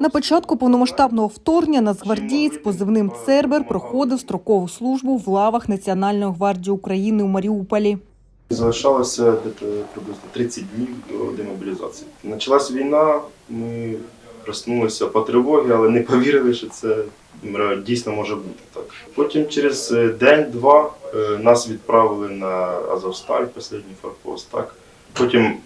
На початку повномасштабного вторгнення нацгвардієць позивним Цербер проходив строкову службу в лавах Національної гвардії України у Маріуполі. Залишалося приблизно 30 днів до демобілізації. Почалась війна, ми проснулися по тривогі, але не повірили, що це дійсно може бути так. Потім через е, день-два е, нас відправили на Азовсталь, останній форпост. Так. Потім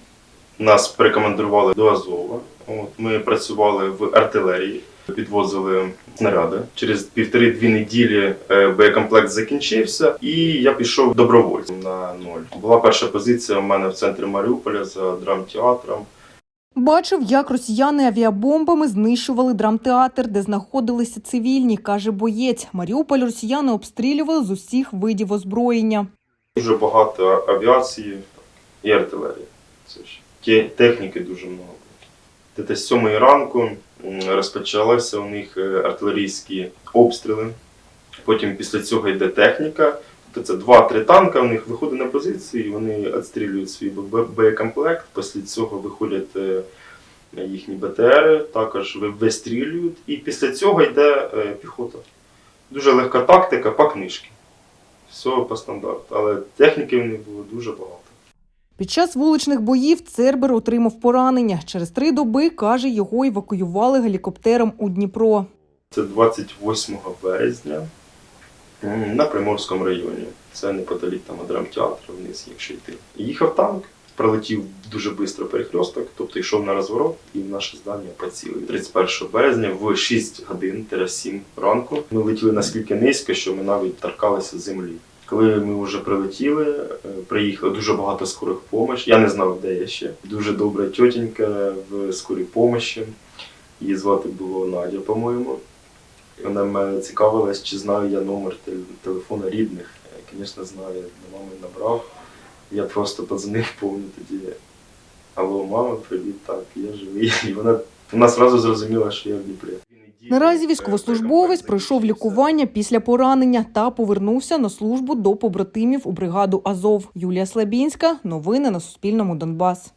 нас перекомандували до Азова. От, ми працювали в артилерії, підвозили снаряди. Через півтори-дві неділі е, боєкомплект закінчився, і я пішов добровольцем на ноль. Була перша позиція у мене в центрі Маріуполя за драмтеатром. Бачив, як росіяни авіабомбами знищували драмтеатр, де знаходилися цивільні, каже боєць. Маріуполь росіяни обстрілювали з усіх видів озброєння. Дуже багато авіації і артилерії. Це ж техніки дуже много. Десь з сьомої ранку розпочалися у них е, артилерійські обстріли. Потім після цього йде техніка. Тобто це два-три танка, у них виходить на позиції, вони відстрілюють свій боєкомплект. Після цього виходять е, їхні БТРи, також вистрілюють. І після цього йде е, піхота. Дуже легка тактика по книжці. Все по стандарту. Але техніки в них було дуже багато. Під час вуличних боїв Цербер отримав поранення. Через три доби, каже, його евакуювали гелікоптером у Дніпро. Це 28 березня на Приморському районі. Це неподалік там драмтеатру вниз, якщо йти. Їхав танк, пролетів дуже швидко перехресток, тобто йшов на розворот і в наше здання поцілив. 31 березня в 6 годин 7 ранку ми летіли наскільки низько, що ми навіть торкалися землі. Коли ми вже прилетіли, е, приїхало дуже багато скорих помощ. Я не знав, де я ще. Дуже добра тьотенька в скорій помощі. Її звати було Надя, по-моєму. Вона мене цікавилась, чи знаю я номер тел- телефона рідних. Звісно, знаю, до мами набрав. Я просто подзвонив повну тоді. Алло, мама, привіт, так, я живий. І вона, вона одразу зрозуміла, що я в Дніпрі. Наразі військовослужбовець пройшов лікування після поранення та повернувся на службу до побратимів у бригаду Азов. Юлія Слабінська. Новини на Суспільному Донбас.